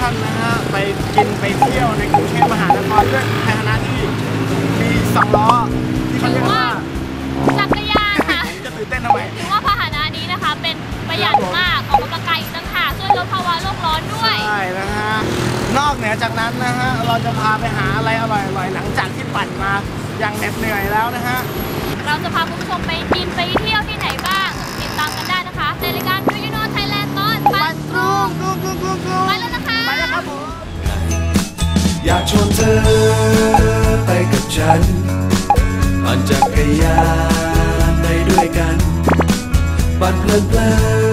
ท่านนะฮะไปกินไปเที่ยวในกรุงเทพมหานครด้วยพาหนะที่มีสองล้อที่เขาเรียกว่าจักรยานค่ะจะตื่นเต้นทำไมถือว่าพาหนะนี้นะคะ เป็นประหยัดมากออกกำลังกายอีกต่างหากช่วยลดภาวะโลกร้อนด้วยใช่นะฮะนอกเหนือจากนั้นนะฮะเราจะพาไปหาอะไรอร่อยๆหลังจากที่ปั่นมาอย่างเหน็ดเหนื่อยแล้วนะฮะเราจะพาคุณผู้ชมไปกิน อยากชวนเธอไปกับฉันปั่นจักรยานไปด้วยกัน ปั่นเพลินเพลิ